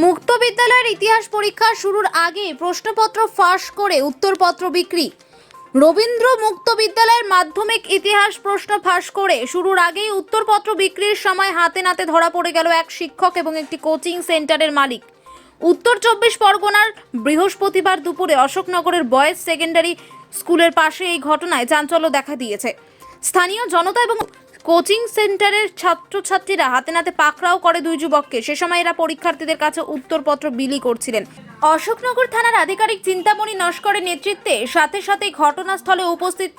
মুক্ত বিদ্যালয়ের ইতিহাস পরীক্ষা শুরুর আগে প্রশ্নপত্র ফাঁস করে উত্তরপত্র বিক্রি। রবীন্দ্র মুক্ত বিদ্যালয়ের মাধ্যমিক ইতিহাস প্রশ্ন ফাঁস করে শুরুর আগেই উত্তরপত্র বিক্রির সময় হাতে নাতে ধরা পড়ে গেল এক শিক্ষক এবং একটি কোচিং সেন্টারের মালিক। উত্তর চব্বিশ পরগনার বৃহস্পতিবার দুপুরে অশোকনগরের বয়েজ সেকেন্ডারি স্কুলের পাশে এই ঘটনায় চাঞ্চল্য দেখা দিয়েছে। স্থানীয় জনতা এবং কোচিং সেন্টারের ছাত্রছাত্রীরা হাতে নাতে পাকড়াও করে দুই যুবককে। সে সময় এরা পরীক্ষার্থীদের কাছে উত্তরপত্র বিলি করছিলেন। অশোকনগর থানার আধিকারিক চিন্তামণি নস্করের নেতৃত্বে সাথে সাথে ঘটনাস্থলে উপস্থিত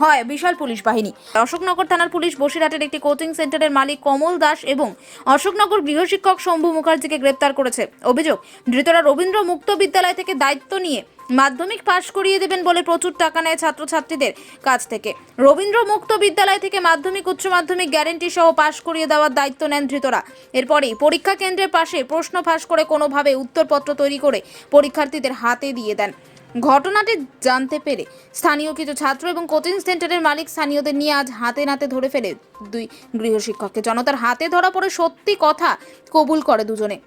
হয় বিশাল পুলিশ বাহিনী। অশোকনগর থানার পুলিশ বসিরহাটের একটি কোচিং সেন্টারের মালিক কমল দাস এবং অশোকনগর গৃহশিক্ষক শম্ভু মুখার্জিকে গ্রেপ্তার করেছে। অভিযোগ, ধৃতরা রবীন্দ্র মুক্ত বিদ্যালয় থেকে দায়িত্ব নিয়ে মাধ্যমিক পাশ করিয়ে দেবেন বলে প্রচুর টাকা নেয় ছাত্রছাত্রীদের কাছ থেকে। রবীন্দ্র মুক্ত বিদ্যালয় থেকে মাধ্যমিক, উচ্চ মাধ্যমিক গ্যারেন্টি সহ পাশ করিয়ে দেওয়ার দায়িত্ব নেন ধৃতরা। এরপরেই পরীক্ষা কেন্দ্রের পাশে প্রশ্ন ফাঁস করে কোনোভাবে উত্তরপত্র তৈরি করে পরীক্ষার্থীদের হাতে দিয়ে দেন। ঘটনাটি জানতে পেরে স্থানীয় কিছু ছাত্র এবং কোচিং সেন্টারের মালিক স্থানীয়দের নিয়ে আজ হাতে নাতে ধরে ফেলে দুই গৃহশিক্ষককে। জনতার হাতে ধরা পড়ে সত্যি কথা কবুল করে দুজনে।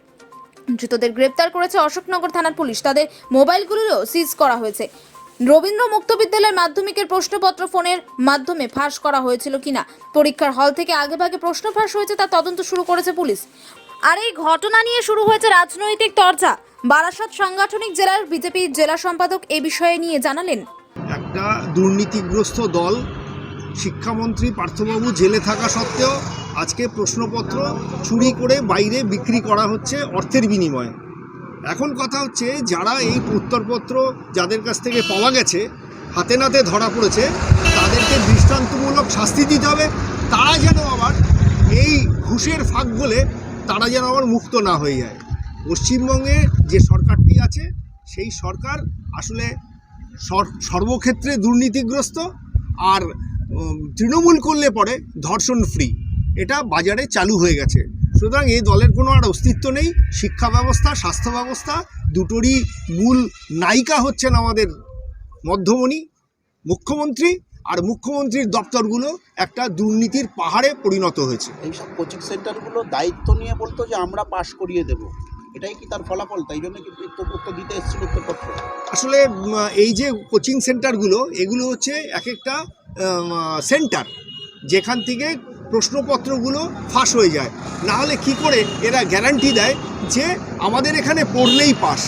ধৃতদের গ্রেপ্তার করেছে অশোকনগর থানার পুলিশ। তাদের মোবাইলগুলিও সিজ করা হয়েছে। রবীন্দ্র মুক্ত বিদ্যালয়ের মাধ্যমিকের প্রশ্নপত্র ফোনের মাধ্যমে ফাঁস করা হয়েছিল কিনা? পরীক্ষার হল থেকে আগেভাগে প্রশ্ন ফাঁস হয়েছে তা তদন্ত শুরু করেছে পুলিশ। আর এই ঘটনা নিয়ে শুরু হয়েছে রাজনৈতিক চর্চা বারাসত সাংগঠনিক জেলার বিজেপির জেলা সম্পাদক এ বিষয়ে নিয়ে জানালেন। একটা দুর্নীতিগ্রস্ত দল, শিক্ষামন্ত্রী পার্থবাবু জেলে থাকা সত্ত্বেও আজকে প্রশ্নপত্র চুরি করে বাইরে বিক্রি করা হচ্ছে অর্থের বিনিময়ে। এখন কথা হচ্ছে যারা এই উত্তরপত্র যাদের কাছ থেকে পাওয়া গেছে, হাতে নাতে ধরা পড়েছে, তাদেরকে দৃষ্টান্তমূলক শাস্তি দিতে হবে। তারা যেন আবার এই ঘুষের ফাঁক বলে তারা যেন আবার মুক্ত না হয়ে যায়। পশ্চিমবঙ্গে যে সরকারটি আছে, সেই সরকার আসলে সর্বক্ষেত্রে দুর্নীতিগ্রস্ত আর তৃণমূল করলে পরে ধর্ষণ ফ্রি এটা বাজারে চালু হয়ে গেছে। সুতরাং এই দলের কোনো আর অস্তিত্ব নেই। শিক্ষা ব্যবস্থা, স্বাস্থ্য ব্যবস্থা দুটোরই মূল নায়িকা হচ্ছেন আমাদের মধ্যমণি, মুখ্যমন্ত্রী আর মুখ্যমন্ত্রীর দপ্তরগুলো একটা দুর্নীতির পাহাড়ে পরিণত হয়েছে। এইসব কোচিং সেন্টারগুলো দায়িত্ব নিয়ে বলতো যে আমরা পাশ করিয়ে দেব। এটাই কি তার ফলাফল? তাই জন্য কি উত্তরপত্র দিতে এসেছিল উত্তরপত্র আসলে এই যে কোচিং সেন্টারগুলো এগুলো হচ্ছে এক একটা সেন্টার যেখান থেকে প্রশ্নপত্রগুলো ফাঁস হয়ে যায়। না হলে কী করে এরা গ্যারান্টি দেয় যে আমাদের এখানে পড়লেই পাস।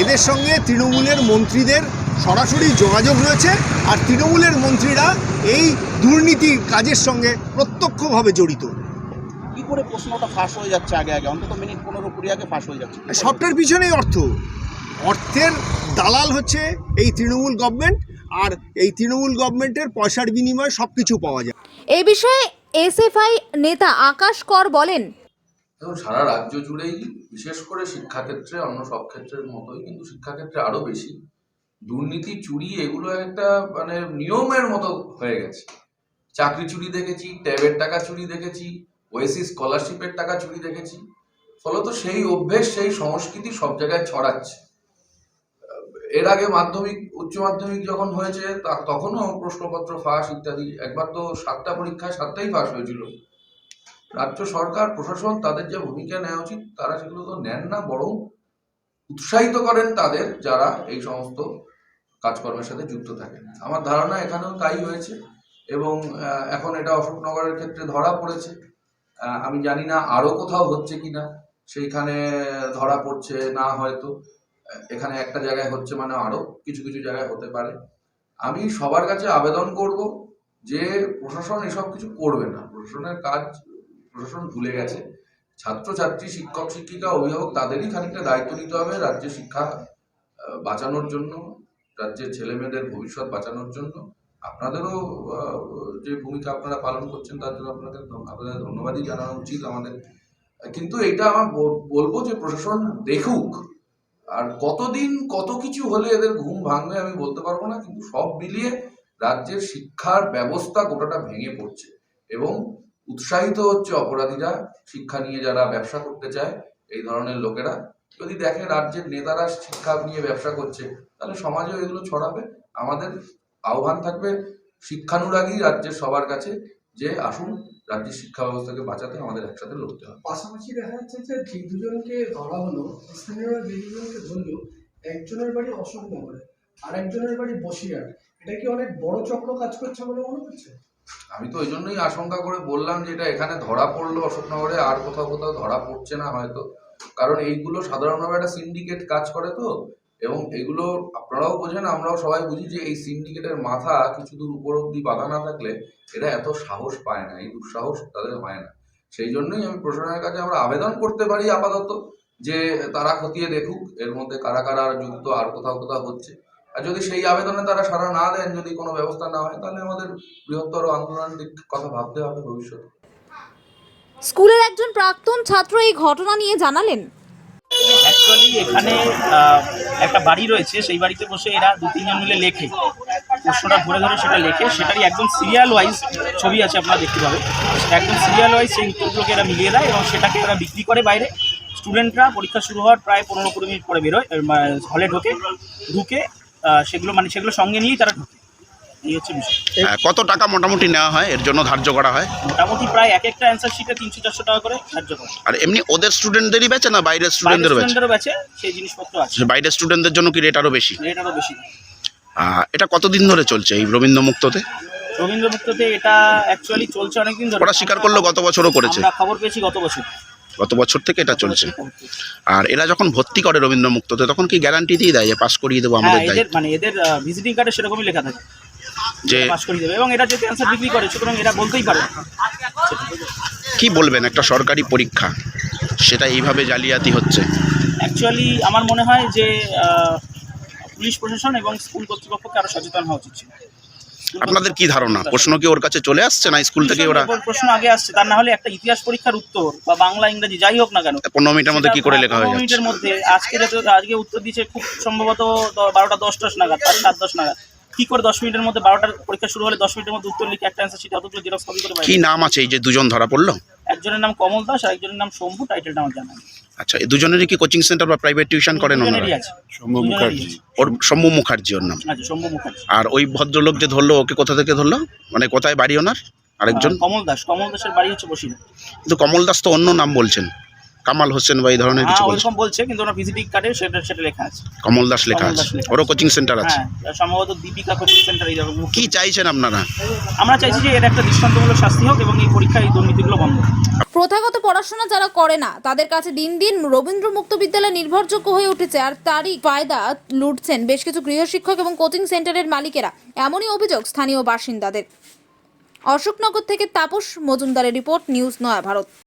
এদের সঙ্গে তৃণমূলের মন্ত্রীদের সরাসরি যোগাযোগ রয়েছে আর তৃণমূলের মন্ত্রীরা এই দুর্নীতির কাজের সঙ্গে প্রত্যক্ষভাবে জড়িত। কি করে প্রশ্নটা ফাঁস হয়ে যাচ্ছে আগে আগে? অন্তত মিনিট পনেরো কুড়ি আগে ফাঁস হয়ে যাচ্ছে। সবটার পিছনেই অর্থ। অর্থের দালাল হচ্ছে এই তৃণমূল গভর্নমেন্ট আর এই তৃণমূল গভর্নমেন্টের পয়সার বিনিময়ে সব কিছু পাওয়া যায়। এই বিষয়ে এসএফআই নেতা আকাশ কর বলেন দেখুন সারা রাজ্য জুড়েই বিশেষ করে শিক্ষাক্ষেত্রে অন্য সব ক্ষেত্রের মতোই কিন্তু শিক্ষাক্ষেত্রে আরও বেশি। দুর্নীতি, চুরি, এগুলো একটা মানে নিয়মের মতো হয়ে গেছে। চাকরি চুরি দেখেছি, ট্যাবের টাকা চুরি দেখেছি ওয়েসি স্কলারশিপের টাকা চুরি দেখেছি। ফলত সেই অভ্যেস, সেই সংস্কৃতি সব জায়গায় ছড়াচ্ছে। এর আগে মাধ্যমিক, উচ্চ মাধ্যমিক যখন হয়েছে তখনও প্রশ্নপত্র ফাঁস ইত্যাদি। একবার তো সাতটা পরীক্ষায় সাতটাই ফাঁস হয়েছিল। রাজ্য সরকার, প্রশাসন তাদের যে ভূমিকা নেওয়া উচিত, তারা সেগুলো তো নেন না, বরং উৎসাহিত করেন তাদের যারা এই সমস্ত কাজকর্মের সাথে যুক্ত থাকেন আমার ধারণা এখানেও তাই হয়েছে এবং এখন এটা অশোকনগরের ক্ষেত্রে ধরা পড়েছে। আমি জানি না আরও কোথাও হচ্ছে কি না সেইখানে ধরা পড়ছে না হয়তো। এখানে একটা জায়গায় হচ্ছে মানে আরও কিছু কিছু জায়গায় হতে পারে। আমি সবার কাছে আবেদন করব যে প্রশাসন এসব কিছু করবে না। প্রশাসনের কাজ, প্রশাসন ভুলে গেছে। ছাত্রছাত্রী, শিক্ষক, শিক্ষিকা, অভিভাবক, তাদেরই খানিকটা দায়িত্ব নিতে হবে রাজ্যের শিক্ষা বাঁচানোর জন্য। রাজ্যের ছেলে মেয়েদের ভবিষ্যৎ বাঁচানোর জন্য আপনাদেরও যে ভূমিকা আপনারা পালন করছেন, তার জন্য আপনাদের আপনাদের ধন্যবাদই জানানো উচিত আমাদের। কিন্তু এটা আমার বলব যে প্রশাসন দেখুক, আর কতদিন কত কিছু হলে এদের ঘুম ভাঙবে আমি বলতে পারব না, কিন্তু সব মিলিয়ে রাজ্যের শিক্ষার ব্যবস্থা গোটাটা ভেঙে পড়ছে এবং উৎসাহিত হচ্ছে অপরাধীরা, শিক্ষা নিয়ে যারা ব্যবসা করতে চায়, এই ধরনের লোকেরা। যদি দেখে রাজ্যের নেতারা শিক্ষা নিয়ে ব্যবসা করছে তাহলে সমাজেও এগুলো ছড়াবে। আমাদের আহ্বান থাকবে শিক্ষানুরাগী রাজ্যের সবার কাছে যে আসুন রাজ্যের শিক্ষা ব্যবস্থাকে বাঁচাতে আমাদের একসাথে লড়তে হবে। পাশাপাশি দেখা যাচ্ছে যে যে দুজনকে ধরা হলো স্থানীয়রা যে দুজনকে ধরলো একজনের বাড়ি অশোকনগরে আর একজনের বাড়ি বসিরহাট। এটা কি অনেক বড় চক্র কাজ করছে বলে মনে হচ্ছে? আমি তো ওই জন্যই আশঙ্কা করে বললাম যে এটা এখানে ধরা পড়ল অশোকনগরে আর কোথাও কোথাও ধরা পড়ছে না হয়তো। কারণ এইগুলো সাধারণভাবে একটা সিন্ডিকেট কাজ করে তো, এবং এগুলো আপনারাও বোঝেন, আমরাও সবাই বুঝি যে এই সিন্ডিকেটের মাথা কিছু দূর উপর অব্দি বাঁধা না থাকলে এরা এত সাহস পায় না, এই দুঃসাহস তাদের হয় না। সেই জন্যই আমি প্রশাসনের কাছে আমরা আবেদন করতে পারি আপাতত যে তারা খতিয়ে দেখুক, এর মধ্যে কারা কারা যুক্ত, আর কোথাও কোথাও হচ্ছে। আর যদি সেই আবেদনে তারা সাড়া না দেন, যদি কোনো ব্যবস্থা না হয়, তাহলে আমাদের বৃহত্তর আন্দোলনের দিক কথা ভাবতে হবে ভবিষ্যতে। স্কুলের একজন প্রাক্তন ছাত্র এই ঘটনা নিয়ে জানালেন। অ্যাকচুয়ালি এখানে একটা বাড়ি রয়েছে। সেই বাড়িতে বসে এরা দু তিনজন মিলে লেখে। প্রশ্নটা ধরে ধরে সেটা লেখে। সেটারই একদম সিরিয়াল ওয়াইজ ছবি আছে, আপনারা দেখতে পাবেন। একদম সিরিয়াল ওয়াইজ সেই উত্তরগুলোকে এরা মিলিয়ে দেয় এবং সেটাকে এরা বিক্রি করে বাইরে। স্টুডেন্টরা পরীক্ষা শুরু হওয়ার প্রায় পনেরো কুড়ি মিনিট পরে বেরোয় হলে ঢোকে, ঢুকে সেগুলো মানে সেগুলো সঙ্গে নিয়েই তারা ঢুকে। এই হচ্ছে বিষয় হ্যাঁ, কত টাকা মোটামুটি নেওয়া হয়? এর জন্য ধার্য করা হয়? মোটামুটি প্রায় এক একটা অ্যান্সার শিটে তিনশো চারশো টাকা করে ধার্য করে আর এমনি ওদের স্টুডেন্টদেরই বেচে না বাইরের স্টুডেন্টদের বেচে? স্টুডেন্টদেরও সেই জিনিসপত্র আছে। বাইরের স্টুডেন্টদের জন্য কি রেট আরও বেশি? রেট আরও বেশি। আহ, এটা কতদিন ধরে চলছে এই রবীন্দ্র মুক্ততে? রবীন্দ্র মুক্ততে এটা অ্যাকচুয়ালি চলছে অনেকদিন ধরে। ওরা স্বীকার করল গত বছরও করেছে। আমরা খবর পেয়েছি গত বছর। গত বছর থেকে এটা চলছে। আর এরা যখন ভর্তি করে রবীন্দ্র মুক্ততে তখন কি গ্যারান্টি দিয়ে দেয় যে পাস করিয়ে দেবো হ্যাঁ আমাদের দায়িত্ব মানে এদের ভিজিটিং কার্ডে সেরকমই লেখা থাকে। যে পাস করে দেবে এবং অ্যান্সার বিক্রি করে সুতরাং এরা বলতেই পারে। কি বলবেন একটা সরকারি পরীক্ষা সেটা এইভাবে জালিয়াতি হচ্ছে? অ্যাকচুয়ালি আমার মনে হয় যে পুলিশ প্রশাসন এবং স্কুল কর্তৃপক্ষকে আরও সচেতন হওয়া উচিত ছিল। আপনাদের কি ধারণা? প্রশ্ন কি ওর কাছে চলে আসছে না স্কুল থেকে ওরা? প্রশ্ন আগে আসছে তার না হলে একটা ইতিহাস পরীক্ষার উত্তর বা বাংলা ইংরেজি যাই হোক না কেন পনেরো মিনিটের মধ্যে কি করে লেখা হয়ে যাচ্ছে? মিনিটের মধ্যে আজকে যাতে আজকে উত্তর দিয়েছে খুব সম্ভবত বারোটা দশ দশ নাগাদ সাত দশ নাগাদ। কি করে দশ মিনিটের মধ্যে বারোটার পরীক্ষা শুরু হলে দশ মিনিটের মধ্যে উত্তর লিখে একটা অ্যান্সার শিট অতগুলো জেরক্স কপি করে বাইরে কি নাম আছে এই যে দুজন ধরা পড়ল? একজনের নাম কমল দাস আর একজনের নাম শম্ভু টাইটেলটা আমার জানা নেই। আচ্ছা এই দুজনেরই কি কোচিং সেন্টার বা প্রাইভেট টিউশন করেন ওনারা দুজনেরই আছে। দুজনেরই আছে। ওর শম্ভু মুখার্জি ওর নাম। আচ্ছা শম্ভু মুখার্জি। আর ওই ভদ্রলোক যে ধরলো ওকে কোথা থেকে ধরলো? মানে কোথায় বাড়ি ওনার? আরেকজন? আর কমল দাস। কমল দাসের বাড়ি হচ্ছে বসিরহাট। কিন্তু কমল দাস তো অন্য নাম বলছেন। কামাল হোসেন বা এই ধরনের কিছু হ্যাঁ বলছেন ওরকম বলছে কিন্তু ওনার ভিজিটিং কার্ডে সেটা সেটা লেখা আছে। কমল দাস লেখা কমল আছে। দাস লেখা ওরও কোচিং সেন্টার আছে। হ্যাঁ সম্ভবত দীপিকা কোচিং সেন্টার এই রকম কি চাইছেন আপনারা? আমরা চাইছি যে এর একটা দৃষ্টান্তমূলক শাস্তি হোক এবং এই পরীক্ষায় এই দুর্নীতিগুলো বন্ধ হোক। প্রথাগত পড়াশোনা যারা করে না তাদের কাছে দিন দিন রবীন্দ্র মুক্ত বিদ্যালয় নির্ভরযোগ্য হয়ে উঠেছে আর তারই ফায়দা লুটছেন বেশ কিছু গৃহশিক্ষক এবং কোচিং সেন্টারের মালিকেরা। এমনই অভিযোগ স্থানীয় বাসিন্দাদের। অশোকনগর থেকে তাপস মজুমদারের রিপোর্ট নিউজ নয়া ভারত।